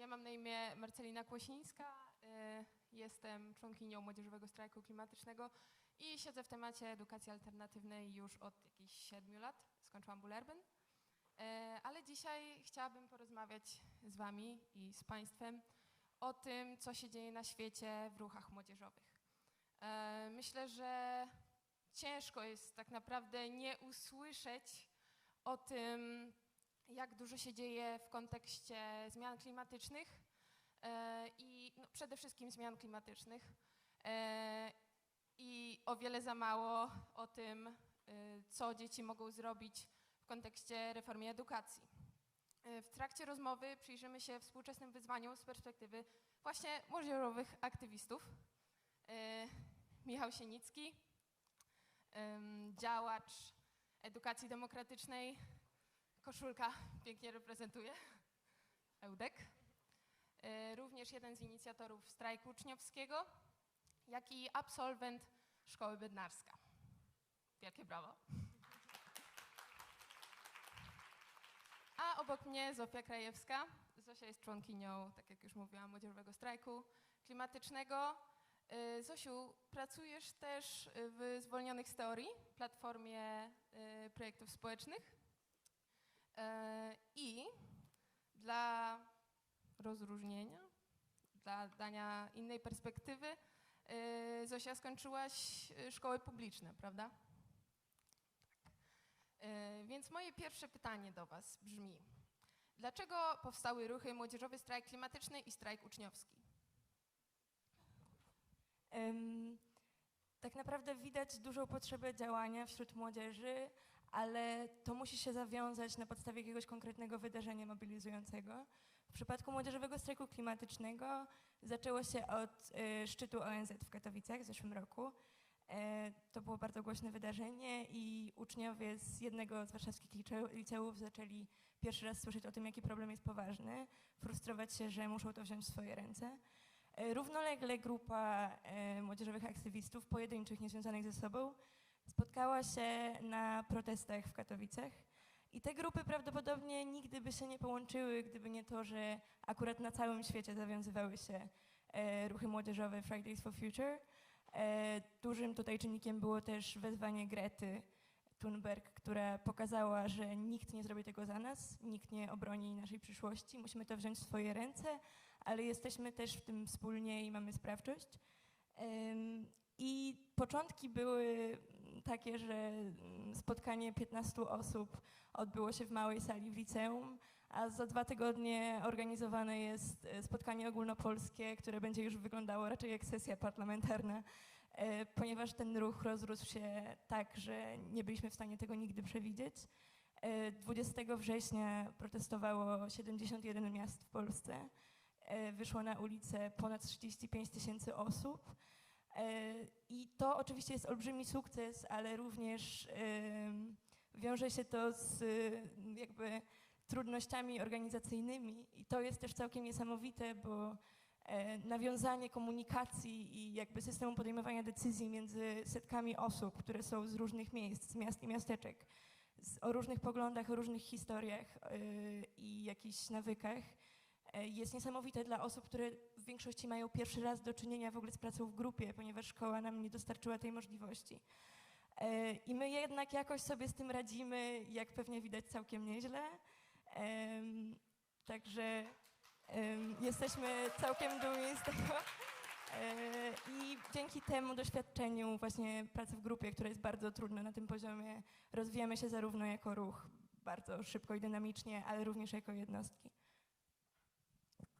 Ja mam na imię Marcelina Kłosińska, y, jestem członkinią Młodzieżowego Strajku Klimatycznego i siedzę w temacie edukacji alternatywnej już od jakichś siedmiu lat. Skończyłam Bullerbyn. Y, Ale dzisiaj chciałabym porozmawiać z Wami i z Państwem o tym, co się dzieje na świecie w ruchach młodzieżowych. Y, Myślę, że ciężko jest tak naprawdę nie usłyszeć o tym, jak dużo się dzieje w kontekście zmian klimatycznych e, i no, przede wszystkim zmian klimatycznych e, i o wiele za mało o tym, e, co dzieci mogą zrobić w kontekście reformy edukacji. W trakcie rozmowy przyjrzymy się współczesnym wyzwaniom z perspektywy właśnie młodzieżowych aktywistów. Michał Sienicki, działacz edukacji demokratycznej, koszulka pięknie reprezentuje, Eudek. E, Również jeden z inicjatorów strajku uczniowskiego, jak i absolwent Szkoły Bednarska. Wielkie brawo. A obok mnie Zofia Krajewska. Zosia jest członkinią, tak jak już mówiłam, Młodzieżowego Strajku Klimatycznego. E, Zosiu, pracujesz też w Zwolnionych z Teorii, platformie e, projektów społecznych. E, I dla rozróżnienia, dla dania innej perspektywy, e, Zosia skończyłaś e, szkoły publiczne, prawda? Tak. E, Więc moje pierwsze pytanie do Was brzmi: dlaczego powstały ruchy Młodzieżowy Strajk Klimatyczny i Strajk Uczniowski? Tak naprawdę widać dużą potrzebę działania wśród młodzieży, ale to musi się zawiązać na podstawie jakiegoś konkretnego wydarzenia mobilizującego. W przypadku Młodzieżowego Strajku Klimatycznego zaczęło się od e, szczytu ONZ w Katowicach w zeszłym roku. E, To było bardzo głośne wydarzenie i uczniowie z jednego z warszawskich lice- liceów zaczęli pierwszy raz słyszeć o tym, jaki problem jest poważny, frustrować się, że muszą to wziąć w swoje ręce. E, Równolegle grupa e, młodzieżowych aktywistów, pojedynczych, niezwiązanych ze sobą, spotkała się na protestach w Katowicach. I te grupy prawdopodobnie nigdy by się nie połączyły, gdyby nie to, że akurat na całym świecie zawiązywały się e, ruchy młodzieżowe Fridays for Future. E, Dużym tutaj czynnikiem było też wezwanie Grety Thunberg, która pokazała, że nikt nie zrobi tego za nas, nikt nie obroni naszej przyszłości, musimy to wziąć w swoje ręce, ale jesteśmy też w tym wspólnie i mamy sprawczość. Ym, I początki były takie, że mm, spotkanie 15 osób odbyło się w małej sali w liceum, a za dwa tygodnie organizowane jest e, spotkanie ogólnopolskie, które będzie już wyglądało raczej jak sesja parlamentarna, e, ponieważ ten ruch rozrósł się tak, że nie byliśmy w stanie tego nigdy przewidzieć. E, 20 września protestowało 71 miast w Polsce. E, Wyszło na ulicę ponad 35 tysięcy osób. E, I to oczywiście jest olbrzymi sukces, ale również wiąże się to z jakby trudnościami organizacyjnymi. I to jest też całkiem niesamowite, bo e, nawiązanie komunikacji i jakby systemu podejmowania decyzji między setkami osób, które są z różnych miejsc, z miast i miasteczek, z, o różnych poglądach, o różnych historiach y, i jakichś nawykach, jest niesamowite dla osób, które w większości mają pierwszy raz do czynienia w ogóle z pracą w grupie, ponieważ szkoła nam nie dostarczyła tej możliwości. E, I my jednak jakoś sobie z tym radzimy, jak pewnie widać, całkiem nieźle. Także jesteśmy całkiem dumni z tego. E, I dzięki temu doświadczeniu właśnie pracy w grupie, która jest bardzo trudna na tym poziomie, rozwijamy się zarówno jako ruch bardzo szybko i dynamicznie, ale również jako jednostki.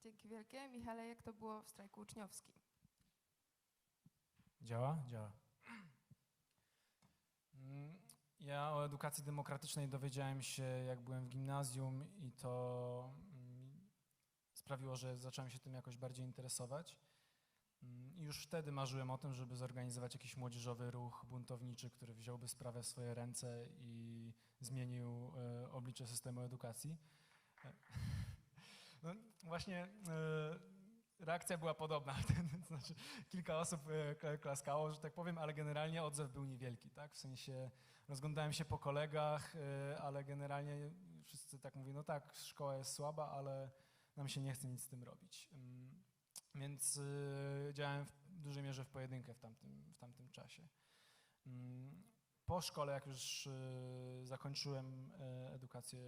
Dzięki wielkie. Michale, jak to było w strajku uczniowskim? Działa? Działa. Mm, Ja o edukacji demokratycznej dowiedziałem się, jak byłem w gimnazjum, i to mm, sprawiło, że zacząłem się tym jakoś bardziej interesować. Mm, już wtedy marzyłem o tym, żeby zorganizować jakiś młodzieżowy ruch buntowniczy, który wziąłby sprawę w swoje ręce i zmienił e, oblicze systemu edukacji. No, właśnie e, reakcja była podobna. Znaczy, kilka osób e, kla- klaskało, że tak powiem, ale generalnie odzew był niewielki, tak? W sensie rozglądałem się po kolegach, e, ale generalnie wszyscy tak mówią, no tak, szkoła jest słaba, ale nam się nie chce nic z tym robić. Ym, Więc działałem w dużej mierze w pojedynkę w tamtym, w tamtym czasie. Ym, Po szkole, jak już y, zakończyłem y, edukację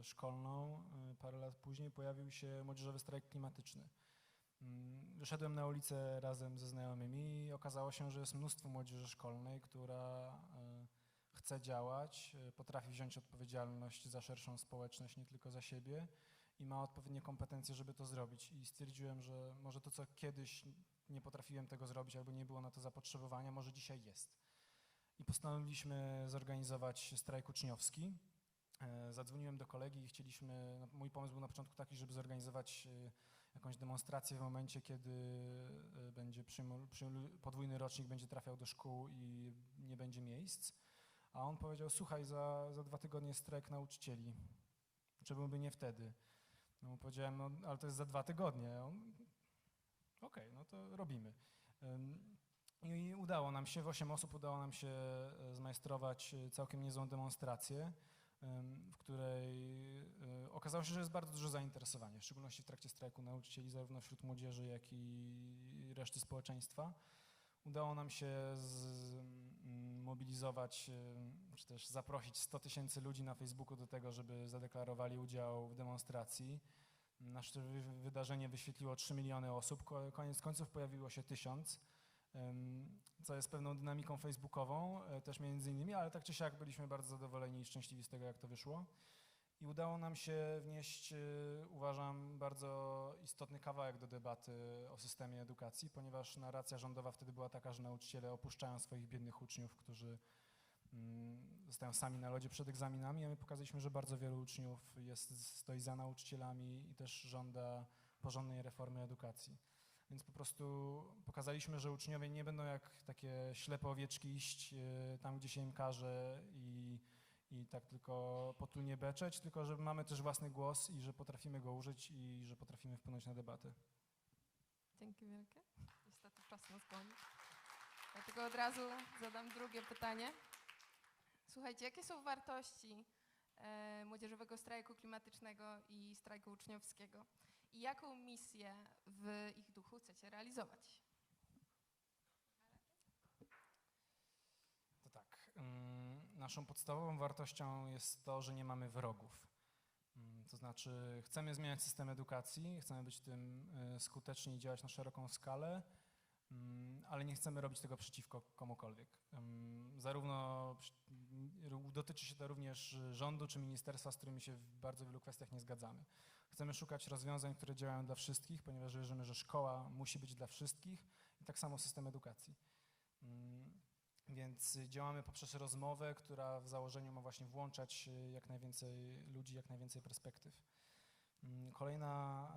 y, szkolną, parę lat później pojawił się młodzieżowy strajk klimatyczny. Ym, Wyszedłem na ulicę razem ze znajomymi i okazało się, że jest mnóstwo młodzieży szkolnej, która chce działać, potrafi wziąć odpowiedzialność za szerszą społeczność, nie tylko za siebie i ma odpowiednie kompetencje, żeby to zrobić. I stwierdziłem, że może to, co kiedyś nie potrafiłem tego zrobić albo nie było na to zapotrzebowania, może dzisiaj jest. I postanowiliśmy zorganizować strajk uczniowski. E, Zadzwoniłem do kolegi i chcieliśmy, no, mój pomysł był na początku taki, żeby zorganizować e, jakąś demonstrację w momencie, kiedy e, będzie podwójny rocznik będzie trafiał do szkół i nie będzie miejsc. A on powiedział, słuchaj, za, za dwa tygodnie strajk nauczycieli. Czemu by nie wtedy? No powiedziałem, no ale to jest za dwa tygodnie. Okej, no to robimy. I udało nam się, w 8 osób udało nam się e, zmajstrować e, całkiem niezłą demonstrację, w której e, okazało się, że jest bardzo duże zainteresowanie, w szczególności w trakcie strajku nauczycieli, zarówno wśród młodzieży, jak i reszty społeczeństwa. Udało nam się zmobilizować, czy też zaprosić 100 tysięcy ludzi na Facebooku do tego, żeby zadeklarowali udział w demonstracji. Nasze wy- wydarzenie wyświetliło 3 miliony osób, ko- koniec końców pojawiło się tysiąc, co jest pewną dynamiką facebookową e, też między innymi, ale tak czy siak byliśmy bardzo zadowoleni i szczęśliwi z tego, jak to wyszło. I udało nam się wnieść, e, uważam, bardzo istotny kawałek do debaty o systemie edukacji, ponieważ narracja rządowa wtedy była taka, że nauczyciele opuszczają swoich biednych uczniów, którzy mm, zostają sami na lodzie przed egzaminami, a my pokazaliśmy, że bardzo wielu uczniów jest, stoi za nauczycielami i też żąda porządnej reformy edukacji. Więc po prostu pokazaliśmy, że uczniowie nie będą jak takie ślepe owieczki iść e, tam, gdzie się im każe i, i tak tylko potulnie beczeć, tylko że mamy też własny głos i że potrafimy go użyć i że potrafimy wpłynąć na debatę. Dzięki wielkie. Niestety czas nas goni. Dlatego od razu zadam drugie pytanie. Słuchajcie, jakie są wartości e, młodzieżowego strajku klimatycznego i strajku uczniowskiego? I jaką misję w ich duchu chcecie realizować? To tak. mm, Naszą podstawową wartością jest to, że nie mamy wrogów. Mm, To znaczy, chcemy zmieniać system edukacji, chcemy być tym y, skuteczni i działać na szeroką skalę, mm, ale nie chcemy robić tego przeciwko komukolwiek. Zarówno dotyczy się to również rządu czy ministerstwa, z którymi się w bardzo wielu kwestiach nie zgadzamy. Chcemy szukać rozwiązań, które działają dla wszystkich, ponieważ wierzymy, że szkoła musi być dla wszystkich i tak samo system edukacji. Ym, więc działamy poprzez rozmowę, która w założeniu ma właśnie włączać y, jak najwięcej ludzi, jak najwięcej perspektyw. Mm, Kolejna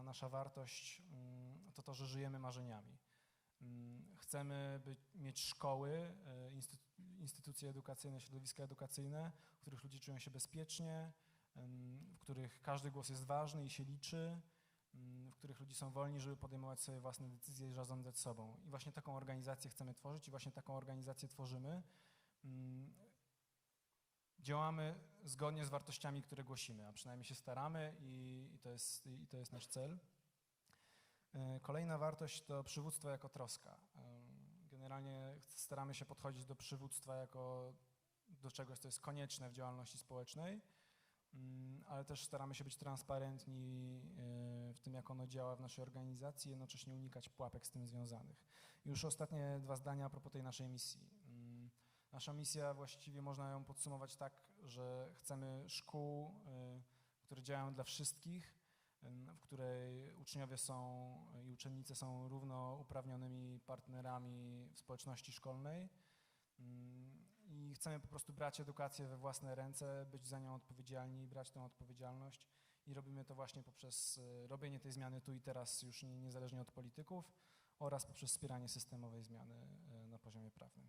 e, nasza wartość mm, to to, że żyjemy marzeniami. Chcemy być, mieć szkoły, e, instytu- instytucje edukacyjne, środowiska edukacyjne, w których ludzie czują się bezpiecznie, w których każdy głos jest ważny i się liczy, w których ludzie są wolni, żeby podejmować sobie własne decyzje i zarządzać sobą. I właśnie taką organizację chcemy tworzyć i właśnie taką organizację tworzymy. Działamy zgodnie z wartościami, które głosimy, a przynajmniej się staramy i, i, to, jest, i to jest nasz cel. E, Kolejna wartość to przywództwo jako troska. Generalnie staramy się podchodzić do przywództwa jako do czegoś, co jest konieczne w działalności społecznej, Mm, ale też staramy się być transparentni y, w tym, jak ono działa w naszej organizacji, jednocześnie unikać pułapek z tym związanych. Już ostatnie dwa zdania a propos tej naszej misji. Mm, Nasza misja właściwie można ją podsumować tak, że chcemy szkół, y, które działają dla wszystkich, w której uczniowie są i uczennice są równouprawnionymi partnerami w społeczności szkolnej. Mm, I chcemy po prostu brać edukację we własne ręce, być za nią odpowiedzialni, brać tę odpowiedzialność i robimy to właśnie poprzez y, robienie tej zmiany tu i teraz, już nie, niezależnie od polityków oraz poprzez wspieranie systemowej zmiany y, na poziomie prawnym.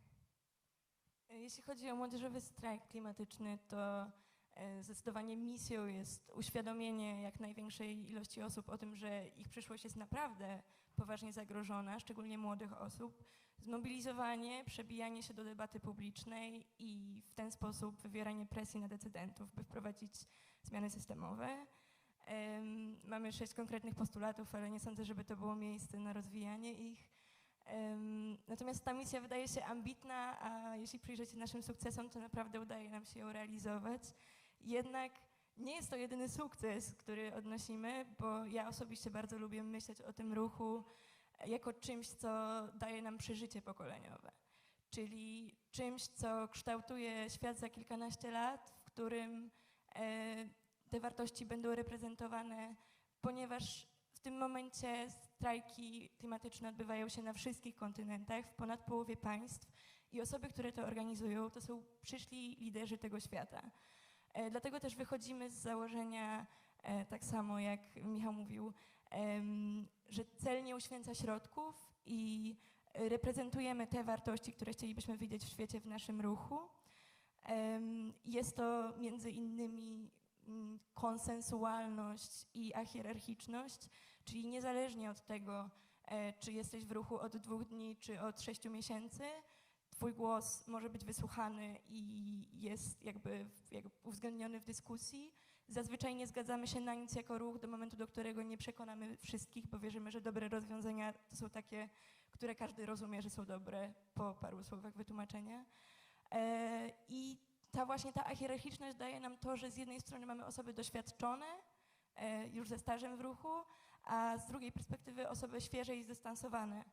Jeśli chodzi o młodzieżowy strajk klimatyczny, to zdecydowanie misją jest uświadomienie jak największej ilości osób o tym, że ich przyszłość jest naprawdę poważnie zagrożona, szczególnie młodych osób, zmobilizowanie, przebijanie się do debaty publicznej i w ten sposób wywieranie presji na decydentów, by wprowadzić zmiany systemowe. Em, Mamy sześć konkretnych postulatów, ale nie sądzę, żeby to było miejsce na rozwijanie ich. Natomiast ta misja wydaje się ambitna, a jeśli przyjrzycie naszym sukcesom, to naprawdę udaje nam się ją realizować. Jednak nie jest to jedyny sukces, który odnosimy, bo ja osobiście bardzo lubię myśleć o tym ruchu jako czymś, co daje nam przeżycie pokoleniowe. Czyli czymś, co kształtuje świat za kilkanaście lat, w którym e, te wartości będą reprezentowane, ponieważ w tym momencie strajki klimatyczne odbywają się na wszystkich kontynentach, w ponad połowie państw i osoby, które to organizują, to są przyszli liderzy tego świata. E, Dlatego też wychodzimy z założenia, e, tak samo jak Michał mówił, że cel nie uświęca środków i reprezentujemy te wartości, które chcielibyśmy widzieć w świecie w naszym ruchu. Jest to między innymi mm, konsensualność i ahierarchiczność, czyli niezależnie od tego, e, czy jesteś w ruchu od dwóch dni, czy od sześciu miesięcy, Twój głos może być wysłuchany i jest jakby, jakby uwzględniony w dyskusji. Zazwyczaj nie zgadzamy się na nic jako ruch do momentu, do którego nie przekonamy wszystkich, bo wierzymy, że dobre rozwiązania to są takie, które każdy rozumie, że są dobre po paru słowach wytłumaczenia. E, I ta właśnie ta ahierarchiczność daje nam to, że z jednej strony mamy osoby doświadczone, e, już ze stażem w ruchu, a z drugiej perspektywy osoby świeże i zdystansowane.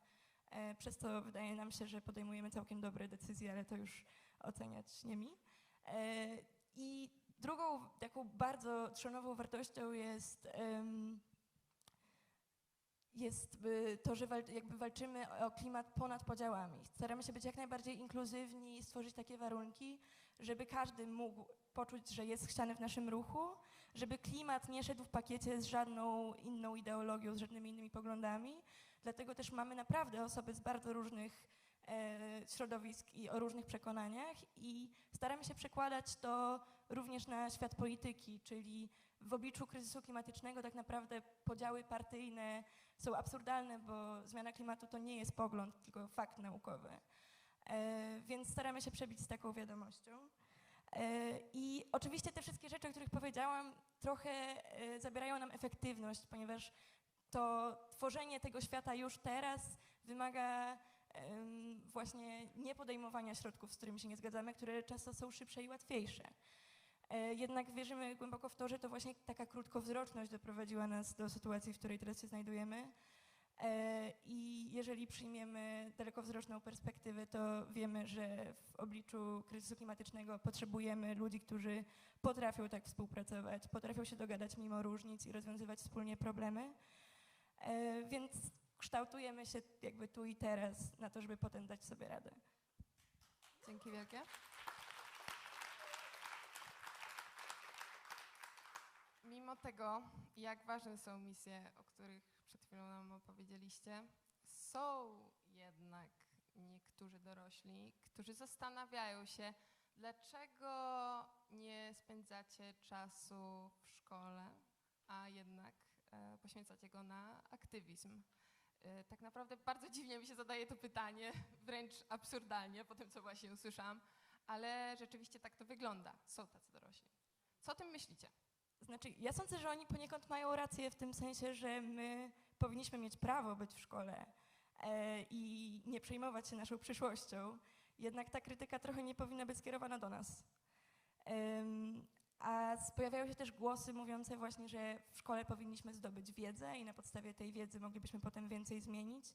E, Przez co wydaje nam się, że podejmujemy całkiem dobre decyzje, ale to już oceniać nie mi. E, I drugą taką bardzo trzonową wartością jest, jest y, to, że jakby walczymy o klimat ponad podziałami. Staramy się być jak najbardziej inkluzywni i stworzyć takie warunki, żeby każdy mógł poczuć, że jest chciany w naszym ruchu, żeby klimat nie szedł w pakiecie z żadną inną ideologią, z żadnymi innymi poglądami. Dlatego też mamy naprawdę osoby z bardzo różnych e, środowisk i o różnych przekonaniach i staramy się przekładać to również na świat polityki, czyli w obliczu kryzysu klimatycznego tak naprawdę podziały partyjne są absurdalne, bo zmiana klimatu to nie jest pogląd, tylko fakt naukowy. E, więc staramy się przebić z taką wiadomością. E, I oczywiście te wszystkie rzeczy, o których powiedziałam, trochę zabierają nam efektywność, ponieważ to tworzenie tego świata już teraz wymaga właśnie nie podejmowania środków, z którymi się nie zgadzamy, które często są szybsze i łatwiejsze. E, Jednak wierzymy głęboko w to, że to właśnie taka krótkowzroczność doprowadziła nas do sytuacji, w której teraz się znajdujemy. E, I jeżeli przyjmiemy dalekowzroczną perspektywę, to wiemy, że w obliczu kryzysu klimatycznego potrzebujemy ludzi, którzy potrafią tak współpracować, potrafią się dogadać mimo różnic i rozwiązywać wspólnie problemy. E, Więc kształtujemy się jakby tu i teraz na to, żeby potem dać sobie radę. Dzięki wielkie. Mimo tego, jak ważne są misje, o których przed chwilą nam opowiedzieliście, są jednak niektórzy dorośli, którzy zastanawiają się, dlaczego nie spędzacie czasu w szkole, a jednak poświęcacie go na aktywizm. E, tak naprawdę bardzo dziwnie mi się zadaje to pytanie, wręcz absurdalnie po tym, co właśnie usłyszałam, ale rzeczywiście tak to wygląda. Są tacy dorośli. Co o tym myślicie? Znaczy, ja sądzę, że oni poniekąd mają rację w tym sensie, że my powinniśmy mieć prawo być w szkole e, i nie przejmować się naszą przyszłością. Jednak ta krytyka trochę nie powinna być skierowana do nas. A pojawiają się też głosy mówiące właśnie, że w szkole powinniśmy zdobyć wiedzę i na podstawie tej wiedzy moglibyśmy potem więcej zmienić.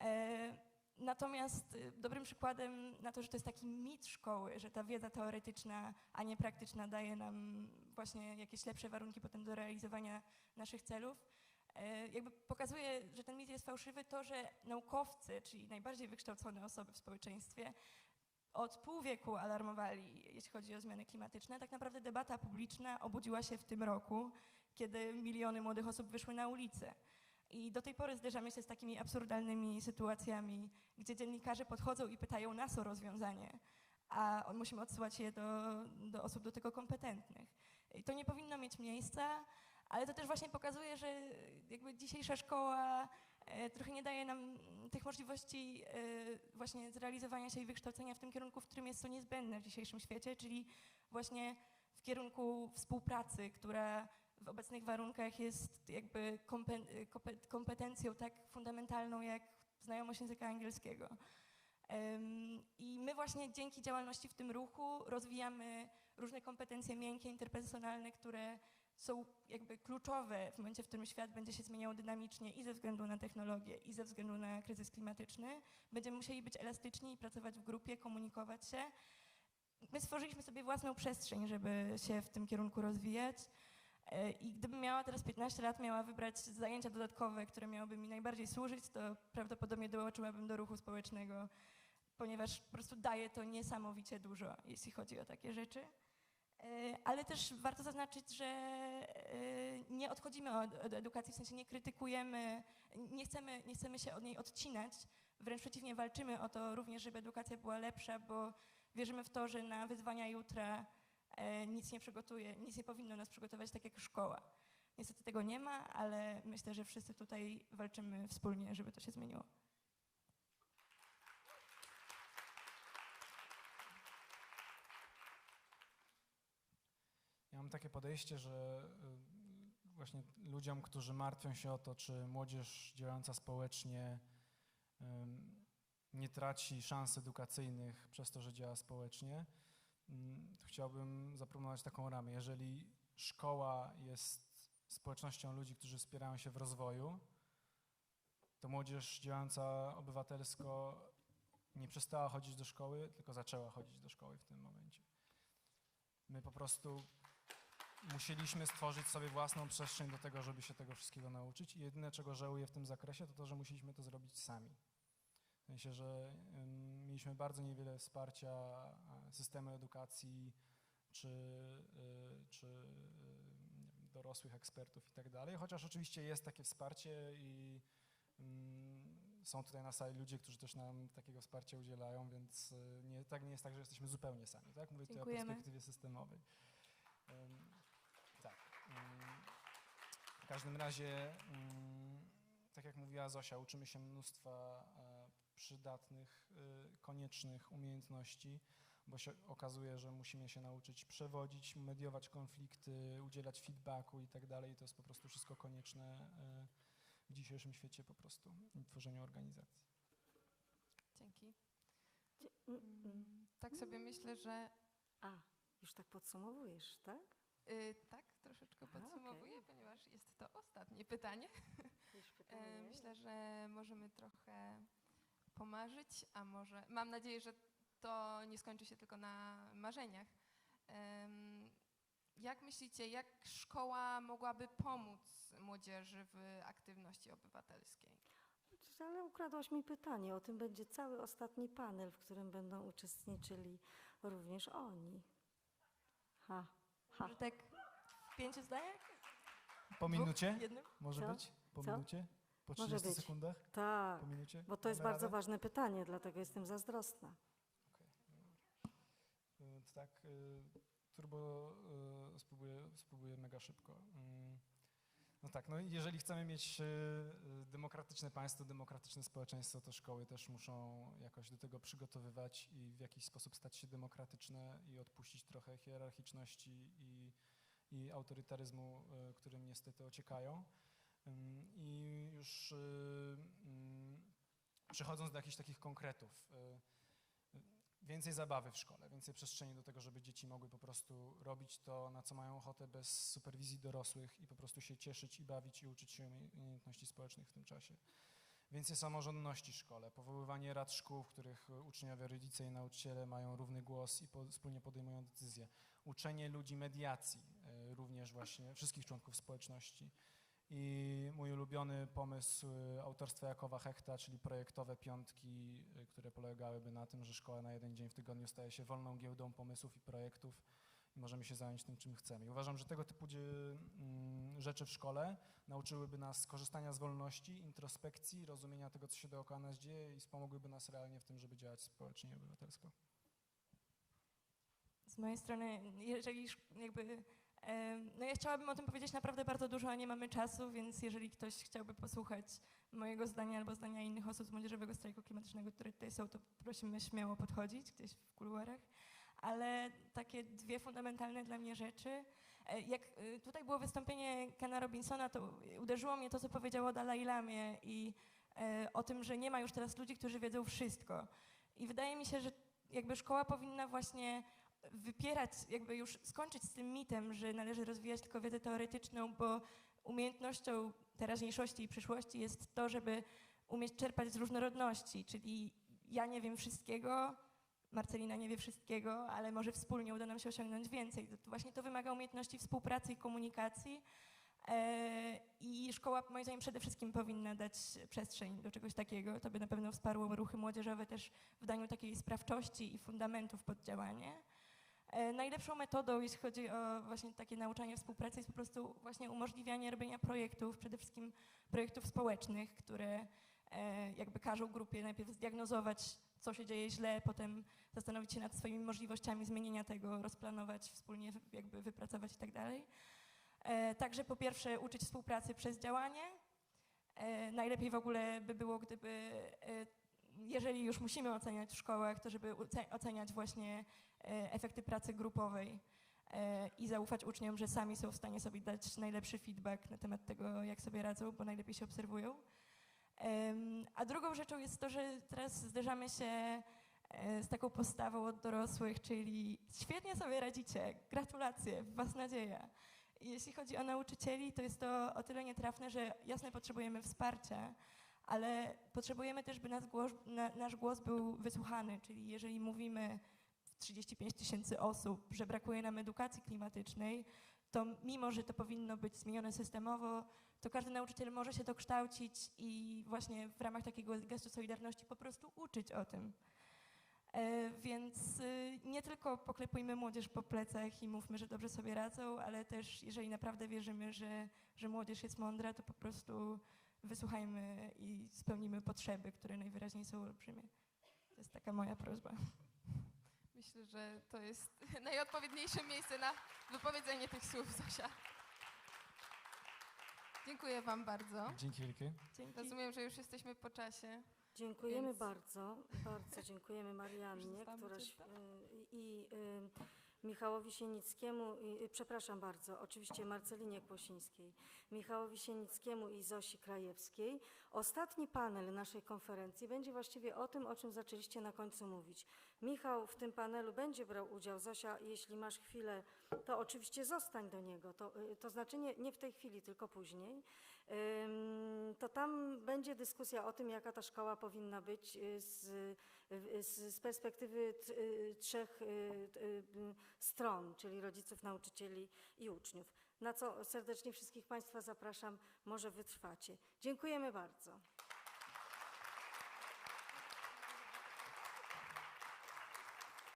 E, Natomiast y, dobrym przykładem na to, że to jest taki mit szkoły, że ta wiedza teoretyczna, a nie praktyczna daje nam właśnie jakieś lepsze warunki potem do realizowania naszych celów, e, jakby pokazuje, że ten mit jest fałszywy, to, że naukowcy, czyli najbardziej wykształcone osoby w społeczeństwie, od pół wieku alarmowali, jeśli chodzi o zmiany klimatyczne. Tak naprawdę debata publiczna obudziła się w tym roku, kiedy miliony młodych osób wyszły na ulicę. I do tej pory zderzamy się z takimi absurdalnymi sytuacjami, gdzie dziennikarze podchodzą i pytają nas o rozwiązanie, a musimy odsyłać je do, do osób do tego kompetentnych. I to nie powinno mieć miejsca, ale to też właśnie pokazuje, że jakby dzisiejsza szkoła trochę nie daje nam tych możliwości e, właśnie zrealizowania się i wykształcenia w tym kierunku, w którym jest to niezbędne w dzisiejszym świecie, czyli właśnie w kierunku współpracy, która w obecnych warunkach jest jakby kompe- kompe- kompetencją tak fundamentalną jak znajomość języka angielskiego. I my właśnie dzięki działalności w tym ruchu rozwijamy różne kompetencje miękkie, interpersonalne, które są jakby kluczowe w momencie, w którym świat będzie się zmieniał dynamicznie i ze względu na technologię, i ze względu na kryzys klimatyczny. Będziemy musieli być elastyczni i pracować w grupie, komunikować się. My stworzyliśmy sobie własną przestrzeń, żeby się w tym kierunku rozwijać. E, I gdybym miała teraz 15 lat, miała wybrać zajęcia dodatkowe, które miałyby mi najbardziej służyć, to prawdopodobnie dołączyłabym do ruchu społecznego, ponieważ po prostu daje to niesamowicie dużo, jeśli chodzi o takie rzeczy. E, Ale też warto zaznaczyć, że e, nie odchodzimy od, edukacji, w sensie nie krytykujemy, nie chcemy, nie chcemy się od niej odcinać, wręcz przeciwnie, walczymy o to również, żeby edukacja była lepsza, bo wierzymy w to, że na wyzwania jutra e, nic nie przygotuje, nic nie powinno nas przygotować tak jak szkoła. Niestety tego nie ma, ale myślę, że wszyscy tutaj walczymy wspólnie, żeby to się zmieniło. Mam takie podejście, że y, właśnie ludziom, którzy martwią się o to, czy młodzież działająca społecznie nie traci szans edukacyjnych przez to, że działa społecznie, chciałbym zaproponować taką ramę. Jeżeli szkoła jest społecznością ludzi, którzy wspierają się w rozwoju, to młodzież działająca obywatelsko nie przestała chodzić do szkoły, tylko zaczęła chodzić do szkoły w tym momencie. My po prostu musieliśmy stworzyć sobie własną przestrzeń do tego, żeby się tego wszystkiego nauczyć i jedyne, czego żałuję w tym zakresie, to to, że musieliśmy to zrobić sami. W sensie, że mieliśmy bardzo niewiele wsparcia e, systemu edukacji czy, y, czy wiem, dorosłych ekspertów i tak dalej, chociaż oczywiście jest takie wsparcie i ym, są tutaj na sali ludzie, którzy też nam takiego wsparcia udzielają, więc nie, tak nie jest tak, że jesteśmy zupełnie sami, tak? Mówię tutaj o Dziękujemy. perspektywie systemowej. Każdym razie, ym, tak jak mówiła Zosia, uczymy się mnóstwa e, przydatnych, y, koniecznych umiejętności, bo się okazuje, że musimy się nauczyć przewodzić, mediować konflikty, udzielać feedbacku i tak dalej. To jest po prostu wszystko konieczne y, w dzisiejszym świecie po prostu i tworzeniu organizacji. Dzięki. Mm, mm. Mm, Tak sobie myślę, że A, już tak podsumowujesz, tak? Y, tak, troszeczkę podsumowuję, ponieważ jest to ostatnie pytanie. E, pytanie. Myślę, że możemy trochę pomarzyć, a może mam nadzieję, że to nie skończy się tylko na marzeniach. Jak myślicie, jak szkoła mogłaby pomóc młodzieży w aktywności obywatelskiej? Ale ukradłaś mi pytanie. O tym będzie cały ostatni panel, w którym będą uczestniczyli również oni. Ha. Może tak w pięciu zdaniach? Po minucie? Jednym? Może Co? być? Po Co? minucie? Po Może 30 być. sekundach? Tak, Po minucie? bo to jest Damy bardzo radę? ważne pytanie, dlatego jestem zazdrosna. Y, To tak, y, turbo y, spróbuję, spróbuję mega szybko. Mm, No tak, no jeżeli chcemy mieć y, y, demokratyczne państwo, demokratyczne społeczeństwo, to szkoły też muszą jakoś do tego przygotowywać i w jakiś sposób stać się demokratyczne i odpuścić trochę hierarchiczności i, i autorytaryzmu, y, którym niestety ociekają. I już mm, przechodząc do jakichś takich konkretów, więcej zabawy w szkole, więcej przestrzeni do tego, żeby dzieci mogły po prostu robić to, na co mają ochotę, bez superwizji dorosłych i po prostu się cieszyć i bawić i uczyć się umie- umiejętności społecznych w tym czasie. Więcej samorządności w szkole, powoływanie rad szkół, w których uczniowie, rodzice i nauczyciele mają równy głos i po, wspólnie podejmują decyzje. Uczenie ludzi mediacji, y, również właśnie wszystkich członków społeczności. I mój ulubiony pomysł y, autorstwa Jakowa Hechta, czyli projektowe piątki, y, które polegałyby na tym, że szkoła na jeden dzień w tygodniu staje się wolną giełdą pomysłów i projektów i możemy się zająć tym, czym chcemy. I uważam, że tego typu mm, rzeczy w szkole nauczyłyby nas korzystania z wolności, introspekcji, rozumienia tego, co się dookoła nas dzieje i wspomogłyby nas realnie w tym, żeby działać społecznie i obywatelsko. Z mojej strony, jeżeli jakby. No ja chciałabym o tym powiedzieć naprawdę bardzo dużo, a nie mamy czasu, więc jeżeli ktoś chciałby posłuchać mojego zdania albo zdania innych osób z Młodzieżowego Strajku Klimatycznego, które tutaj są, to prosimy śmiało podchodzić gdzieś w kuluarach. Ale takie dwie fundamentalne dla mnie rzeczy. E, Jak y, tutaj było wystąpienie Kena Robinsona, to uderzyło mnie to, co powiedział o Dalai Lamie i e, o tym, że nie ma już teraz ludzi, którzy wiedzą wszystko. I wydaje mi się, że jakby szkoła powinna właśnie wypierać, jakby już skończyć z tym mitem, że należy rozwijać tylko wiedzę teoretyczną, bo umiejętnością teraźniejszości i przyszłości jest to, żeby umieć czerpać z różnorodności, czyli ja nie wiem wszystkiego, Marcelina nie wie wszystkiego, ale może wspólnie uda nam się osiągnąć więcej. To, właśnie to wymaga umiejętności współpracy i komunikacji. E, I szkoła, moim zdaniem, przede wszystkim powinna dać przestrzeń do czegoś takiego. To by na pewno wsparło ruchy młodzieżowe też w daniu takiej sprawczości i fundamentów pod działanie. E, Najlepszą metodą, jeśli chodzi o właśnie takie nauczanie współpracy, jest po prostu właśnie umożliwianie robienia projektów, przede wszystkim projektów społecznych, które e, jakby każą grupie najpierw zdiagnozować, co się dzieje źle, potem zastanowić się nad swoimi możliwościami zmienienia tego, rozplanować, wspólnie jakby wypracować i tak dalej. E, Także po pierwsze uczyć współpracy przez działanie. Najlepiej w ogóle by było, gdyby, jeżeli już musimy oceniać w szkołach, to żeby oceniać właśnie e, efekty pracy grupowej e, i zaufać uczniom, że sami są w stanie sobie dać najlepszy feedback na temat tego, jak sobie radzą, bo najlepiej się obserwują. A drugą rzeczą jest to, że teraz zderzamy się e, z taką postawą od dorosłych, czyli świetnie sobie radzicie, gratulacje, w was nadzieja. Jeśli chodzi o nauczycieli, to jest to o tyle nietrafne, że jasne potrzebujemy wsparcia, ale potrzebujemy też, by nasz głos, na, nasz głos był wysłuchany, czyli jeżeli mówimy w 35 tysięcy osób, że brakuje nam edukacji klimatycznej, to mimo, że to powinno być zmienione systemowo, to każdy nauczyciel może się dokształcić i właśnie w ramach takiego gestu solidarności po prostu uczyć o tym. E, Więc y, nie tylko poklepujmy młodzież po plecach i mówmy, że dobrze sobie radzą, ale też jeżeli naprawdę wierzymy, że, że młodzież jest mądra, to po prostu wysłuchajmy i spełnimy potrzeby, które najwyraźniej są olbrzymie. To jest taka moja prośba. Myślę, że to jest najodpowiedniejsze miejsce na wypowiedzenie tych słów, Zosia. Dziękuję Wam bardzo. Dzięki wielkie. Dzięki. Rozumiem, że już jesteśmy po czasie. Dziękujemy Więc- bardzo, bardzo dziękujemy Mariannie, która y, i y, Michałowi Sienickiemu, y, przepraszam bardzo, oczywiście Marcelinie Kłosińskiej, Michałowi Sienickiemu i Zosi Krajewskiej. Ostatni panel naszej konferencji będzie właściwie o tym, o czym zaczęliście na końcu mówić. Michał w tym panelu będzie brał udział. Zosia, jeśli masz chwilę, to oczywiście zostań do niego. To, y, to znaczy nie, nie w tej chwili, tylko później. To tam będzie dyskusja o tym, jaka ta szkoła powinna być y, z, z, perspektywy y, trzech y, stron, czyli rodziców, nauczycieli i uczniów. Na co serdecznie wszystkich Państwa zapraszam, może wytrwacie. Dziękujemy bardzo.